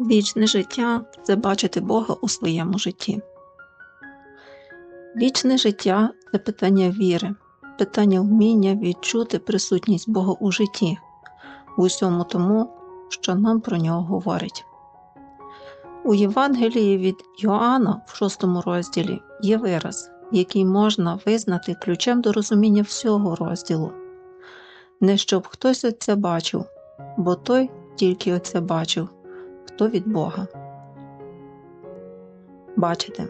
Вічне життя це бачити Бога у своєму житті. Вічне життя це питання віри, питання вміння відчути присутність Бога у житті, в усьому тому, що нам про нього говорить. У Євангелії від Йоанна в шостому розділі є вираз, який можна визнати ключем до розуміння всього розділу. Не щоб хтось оце бачив, бо той тільки оце бачив, хто від Бога. Бачити.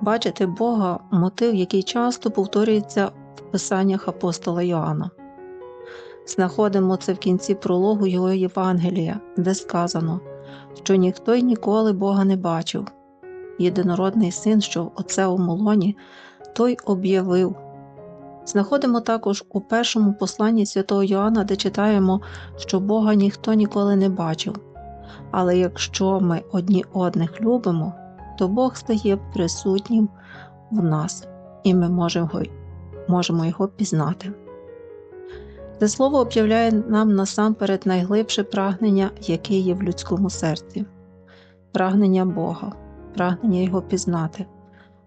Бачити Бога мотив, який часто повторюється в писаннях апостола Йоанна. Знаходимо це в кінці прологу його Євангелія, де сказано, що ніхто й ніколи Бога не бачив. Єдинородний син, що в отцевому лоні, той об'явив. Знаходимо також у першому посланні святого Йоанна, де читаємо, що Бога ніхто ніколи не бачив. Але якщо ми одні одних любимо, то Бог стає присутнім в нас, і ми можемо, можемо його пізнати. Це слово об'являє нам насамперед найглибше прагнення, яке є в людському серці прагнення Бога, прагнення Його пізнати,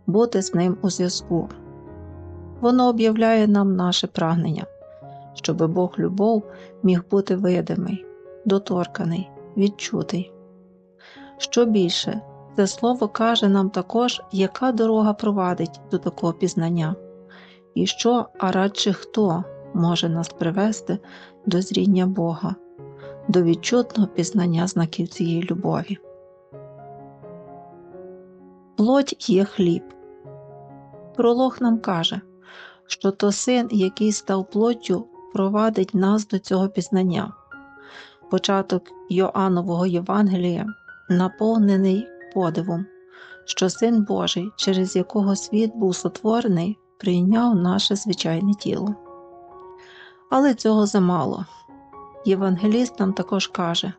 бути з Ним у зв'язку. Воно об'являє нам наше прагнення, щоб Бог любов міг бути видимий, доторканий, відчутий. Що більше, це слово каже нам також, яка дорога провадить до такого пізнання, і що, а радше хто може нас привести до зріння Бога, до відчутного пізнання знаків цієї любові. Плоть є хліб. Пролог нам каже, що то син, який став плоттю, провадить нас до цього пізнання. Початок Йоаннового Євангелія наповнений подивом, що Син Божий, через якого світ був сотворений, прийняв наше звичайне тіло. Але цього замало. Євангеліст нам також каже,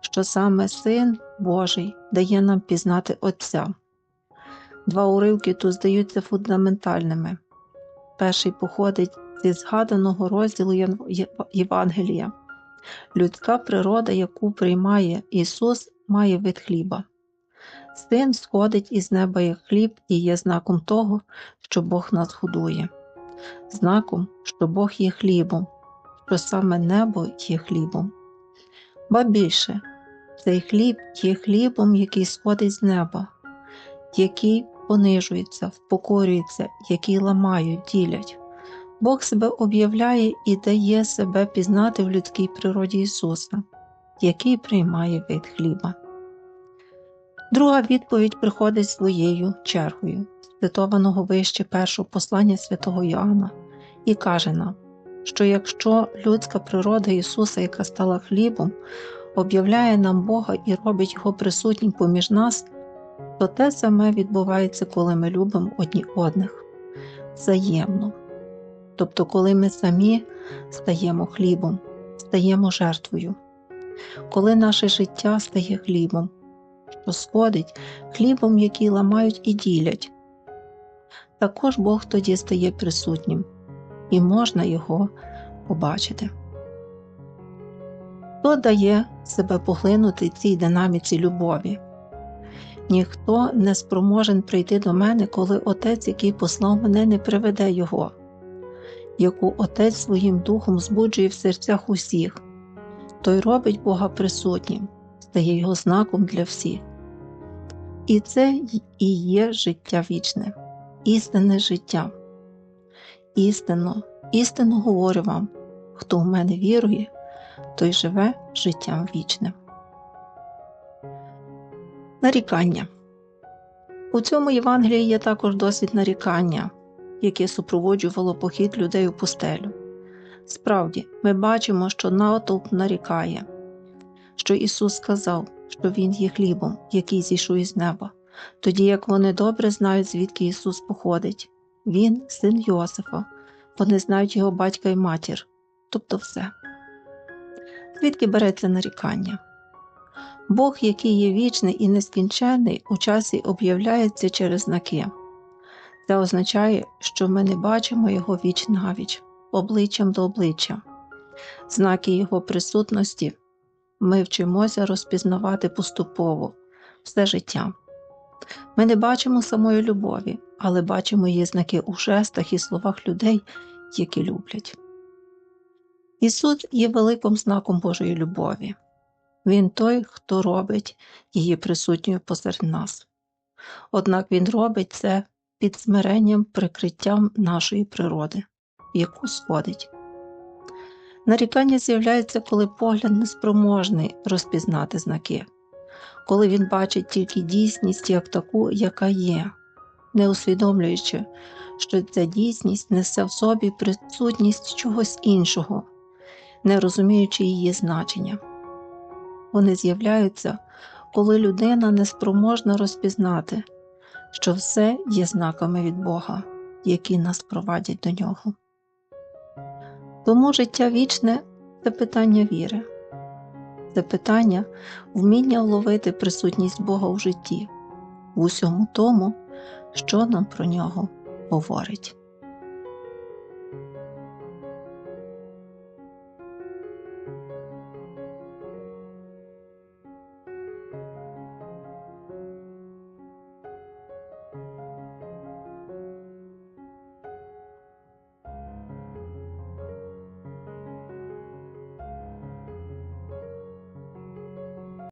що саме Син Божий дає нам пізнати Отця. Два уривки тут здаються фундаментальними. Перший походить зі згаданого розділу Євангелія. Людська природа, яку приймає Ісус, має вид хліба. Син сходить із неба як хліб і є знаком того, що Бог нас годує, знаком, що Бог є хлібом, що саме небо є хлібом. Ба більше, цей хліб є хлібом, який сходить з неба, який понижується, впокорюється, який ламають, ділять. Бог себе об'являє і дає себе пізнати в людській природі Ісуса, який приймає вид хліба. Друга відповідь приходить своєю чергою, цитованого вище першого послання святого Йоанна, і каже нам, що якщо людська природа Ісуса, яка стала хлібом, об'являє нам Бога і робить Його присутнім поміж нас, то те саме відбувається, коли ми любимо одні одних взаємно. Тобто, коли ми самі стаємо хлібом, стаємо жертвою, коли наше життя стає хлібом, що сходить хлібом, який ламають і ділять, також Бог тоді стає присутнім, і можна його побачити. Хто дає себе поглинути цій динаміці любові? Ніхто не спроможен прийти до мене, коли Отець, який послав мене, не приведе Його, яку Отець своїм духом збуджує в серцях усіх, той робить Бога присутнім, стає його знаком для всіх. І це і є життя вічне, істинне життя. Істинно, істинно говорю вам, хто в мене вірує, той живе життям вічним. Нарікання. У цьому Євангелії є також досвід нарікання, яке супроводжувало похід людей у пустелю. Справді, ми бачимо, що натовп нарікає, що Ісус сказав, що Він є хлібом, який зійшов із неба, тоді як вони добре знають, звідки Ісус походить. Він син Йосифа, вони знають його батька і матір, тобто все. Звідки береться нарікання? Бог, який є вічний і нескінченний, у часі об'являється через знаки. Це означає, що ми не бачимо Його віч навіч, обличчям до обличчя. Знаки Його присутності ми вчимося розпізнавати поступово все життя. Ми не бачимо самої любові, але бачимо її знаки у жестах і словах людей, які люблять. Ісус є великим знаком Божої любові. Він той, хто робить її присутньою посеред нас. Однак Він робить це під смиренням прикриттям нашої природи, в яку сходить. Нарікання з'являється, коли погляд неспроможний розпізнати знаки, коли він бачить тільки дійсність як таку, яка є, не усвідомлюючи, що ця дійсність несе в собі присутність чогось іншого, не розуміючи її значення. Вони з'являються, коли людина неспроможна розпізнати, що все є знаками від Бога, які нас провадять до нього. Тому життя вічне це питання віри, це питання вміння вловити присутність Бога у житті, в усьому тому, що нам про нього говорить.